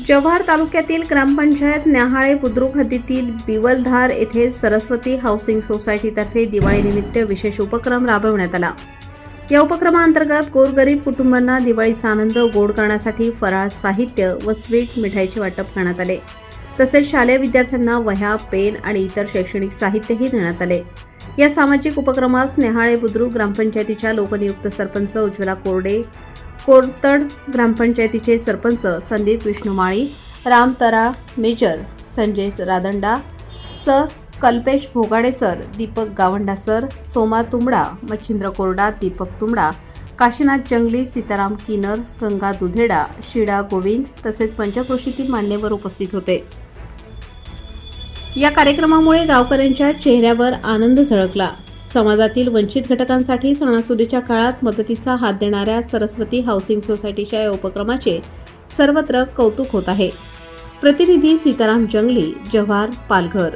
जव्हार तालुक्यातील ग्रामपंचायत न्याहाळे बुद्रुक हद्दीतील बिवलधार येथे सरस्वती हाऊसिंग सोसायटीतर्फे दिवाळीनिमित्त विशेष उपक्रम राबवण्यात आला. या उपक्रमाअंतर्गत गोरगरीब कुटुंबांना दिवाळीचा आनंद गोड करण्यासाठी फराळ साहित्य व स्वीट मिठाईचे वाटप करण्यात आले. तसेच शालेय विद्यार्थ्यांना वह्या पेन आणि इतर शैक्षणिक साहित्यही देण्यात आले. या सामाजिक उपक्रमास नेहाळे बुद्रुक ग्रामपंचायतीच्या लोकनियुक्त सरपंच उज्ज्वला कोरडे कोरतड ग्रामपंचायतीचे sarpanch Sandeep Vishnumali Ramtara major Sanjay Radanda sir Kalpesh Bhogade sir Deepak Gavanda sir Soma Tumbada Machhindra Korda Deepak Tumbada Kashinath Jangli Sitaram Kinar Ganga Dudheda Shida Govind तसेच पंचक्रोशीतील मान्यवर उपस्थित होते. या कार्यक्रमामुळे गावकऱ्यांच्या चेहऱ्यावर आनंद झळकला. समाजातील वंचित घटकांसाठी सणासुदीच्या काळात मदतीचा हात देणाऱ्या सरस्वती हाऊसिंग सोसायटीच्या या उपक्रमाचे सर्वत्र कौतुक होत आहे. प्रतिनिधी सीताराम जंगली जव्हार पालघर.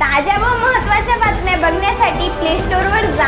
ताज्या व महत्त्वाच्या बातम्या बघण्यासाठी प्ले स्टोअरवर जा.